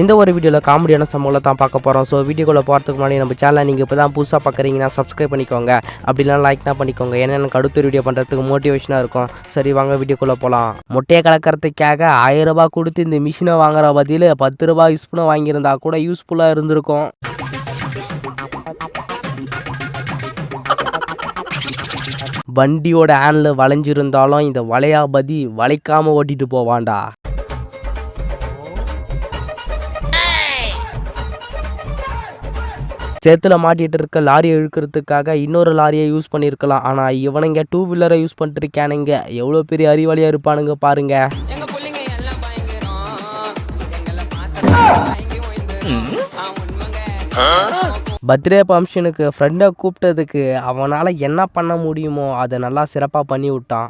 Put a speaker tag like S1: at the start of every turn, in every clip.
S1: இந்த ஒரு வீடியோவில் காமெடியான சம்பவங்களை தான் பார்க்க போகிறோம் ஸோ வீடியோக்குள்ளே போகிறதுக்கு முன்னாடி நம்ம சேனலை நீங்கள் இப்போ தான் புதுசாக பார்க்குறீங்கன்னா சப்ஸ்கிரைப் பண்ணிக்கோங்க. அப்படிலாம் லைக் தான் பண்ணிக்கோங்க. ஏன்னா எனக்கு அடுத்த வீடியோ பண்ணுறதுக்கு மோட்டிவேஷனாக இருக்கும். சரி வாங்க வீடியோக்குள்ளே போகலாம் முட்டையை கலக்கிறதுக்காக ஆயிரம் ரூபாய் கொடுத்து இந்த மிஷினை வாங்குற பதில் பத்து ரூபாய் யூஸ் பண்ண வாங்கியிருந்தா கூட யூஸ்ஃபுல்லாக இருந்திருக்கும். வண்டியோட ஹேண்டில் வளைஞ்சிருந்தாலும் இந்த வளையாபதி வளைக்காமல் ஓட்டிட்டு போவான்டா. சேத்துல மாட்டிட்டு இருக்க லாரியை இழுக்கிறதுக்காக இன்னொரு லாரியை யூஸ் பண்ணியிருக்கலாம் ஆனால் இவனுங்க டூ வீலரை யூஸ் பண்ணிட்டு இருக்கானுங்க எவ்வளோ பெரிய அறிவாளியாக இருப்பானுங்க பாருங்க.
S2: எங்க புள்ளைங்க எல்லாம் பயங்கரம். எங்களை பார்த்தா பயங்கி ஓய்ந்துரும் ஆ உண்மைங்க
S1: பர்த்டே ஃபங்க்ஷனுக்கு ஃப்ரெண்டை கூப்பிட்டதுக்கு அவனால் என்ன பண்ண முடியுமோ அதை நல்லா சிறப்பாக பண்ணி விட்டான்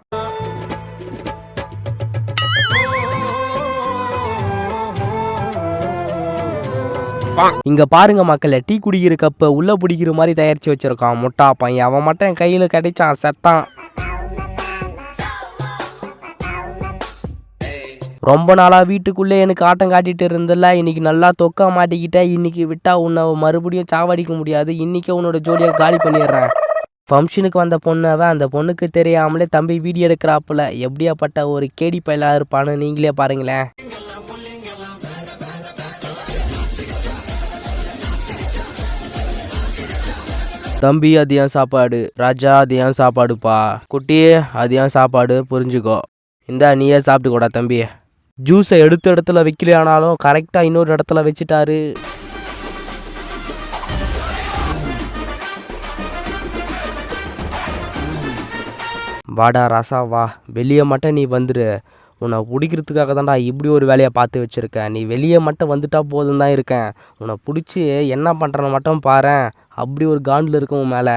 S1: இங்க பாருங்க மக்களே டீ குடிக்கிற கப்பை உள்ள பிடிக்கிற மாதிரி தயாரிச்சு வச்சிருக்கான் முட்டா பையன். அவன் மட்டும் என் கையில கிடைச்சான் செத்தான். ரொம்ப நாளா வீட்டுக்குள்ளே எனக்கு ஆட்டம் காட்டிட்டு இருந்தல இன்னைக்கு நல்லா தொக்கா மாட்டிக்கிட்டேன் இன்னைக்கு விட்டா உன்னை மறுபடியும் சாவடிக்க முடியாது. இன்னைக்கு உன்னோட ஜோடியை காலி பண்ணிடுறேன். ஃபங்க்ஷனுக்கு வந்த பொண்ணவ அந்த பொண்ணுக்கு தெரியாமலே தம்பி வீடியோ எடுக்கிறாப்புல. எப்படியாப்பட்ட ஒரு கேடி பயிலா இருப்பான்னு நீங்களே பாருங்களேன். தம்பி அது ஏன் சாப்பாடு ராஜா அது ஏன் சாப்பாடுப்பா. குட்டி அது ஏன் சாப்பாடு புரிஞ்சுக்கோ. இந்தா நீயே சாப்பிட்டு கூடா தம்பி ஜூஸை எடுத்த இடத்துல வைக்கலையானாலும் கரெக்டாக இன்னொரு இடத்துல வச்சுட்டாரு. வாடா ராசா வா. வெளியே மட்டும் நீ வந்துடு உன்னை பிடிக்கிறதுக்காக தான்டா இப்படி ஒரு வேலையை பார்த்து வச்சுருக்கேன் நீ வெளியே மட்டும் வந்துட்டா போதும் தான் இருக்கேன். உன்னை பிடிச்சி என்ன பண்ணுறன்னு மட்டும் பாரு அப்படி ஒரு காண்டில் இருக்கும் உன் மேலே.